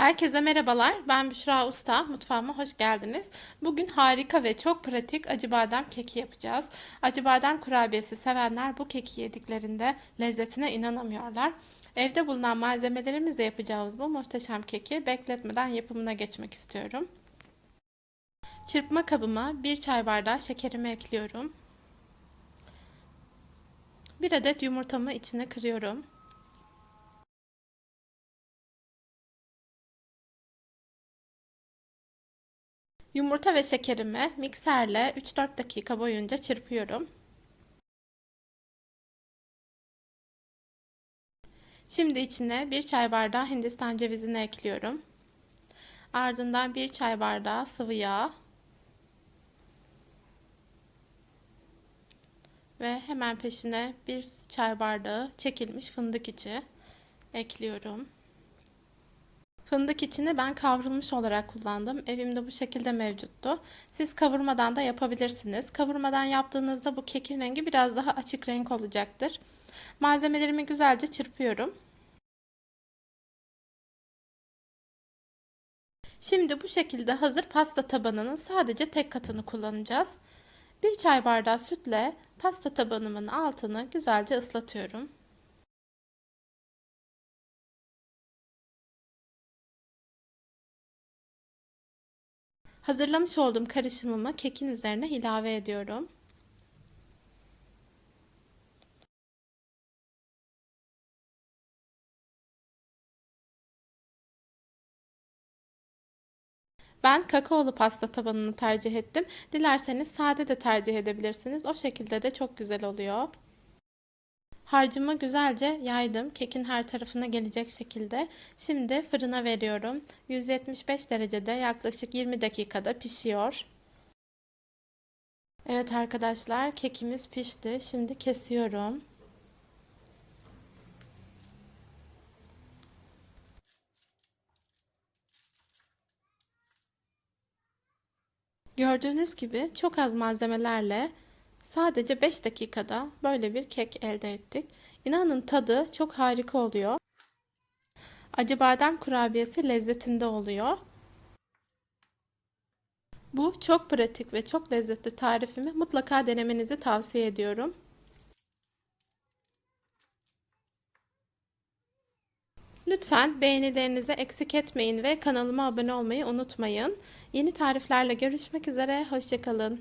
Herkese merhabalar. Ben Büşra Usta. Mutfağıma hoş geldiniz. Bugün harika ve çok pratik acı badem keki yapacağız. Acı badem kurabiyesi sevenler bu keki yediklerinde lezzetine inanamıyorlar. Evde bulunan malzemelerimizle yapacağımız bu muhteşem keki bekletmeden yapımına geçmek istiyorum. Çırpma kabıma 1 çay bardağı şekerimi ekliyorum. 1 adet yumurtamı içine kırıyorum. Yumurta ve şekerimi mikserle 3-4 dakika boyunca çırpıyorum. Şimdi içine 1 çay bardağı hindistan cevizini ekliyorum. Ardından 1 çay bardağı sıvı yağ. Ve hemen peşine 1 çay bardağı çekilmiş fındık içi ekliyorum. Fındık içini ben kavrulmuş olarak kullandım. Evimde bu şekilde mevcuttu. Siz kavurmadan da yapabilirsiniz. Kavurmadan yaptığınızda bu kekin rengi biraz daha açık renk olacaktır. Malzemelerimi güzelce çırpıyorum. Şimdi bu şekilde hazır pasta tabanının sadece tek katını kullanacağız. Bir çay bardağı sütle pasta tabanımın altını güzelce ıslatıyorum. Hazırlamış olduğum karışımımı kekin üzerine ilave ediyorum. Ben kakaolu pasta tabanını tercih ettim. Dilerseniz sade de tercih edebilirsiniz. O şekilde de çok güzel oluyor. Harcımı güzelce yaydım. Kekin her tarafına gelecek şekilde. Şimdi fırına veriyorum. 175 derecede yaklaşık 20 dakikada pişiyor. Evet arkadaşlar kekimiz pişti. Şimdi kesiyorum. Gördüğünüz gibi çok az malzemelerle sadece 5 dakikada böyle bir kek elde ettik. İnanın tadı çok harika oluyor. Acı badem kurabiyesi lezzetinde oluyor. Bu çok pratik ve çok lezzetli tarifimi mutlaka denemenizi tavsiye ediyorum. Lütfen beğenilerinizi eksik etmeyin ve kanalıma abone olmayı unutmayın. Yeni tariflerle görüşmek üzere, hoşçakalın.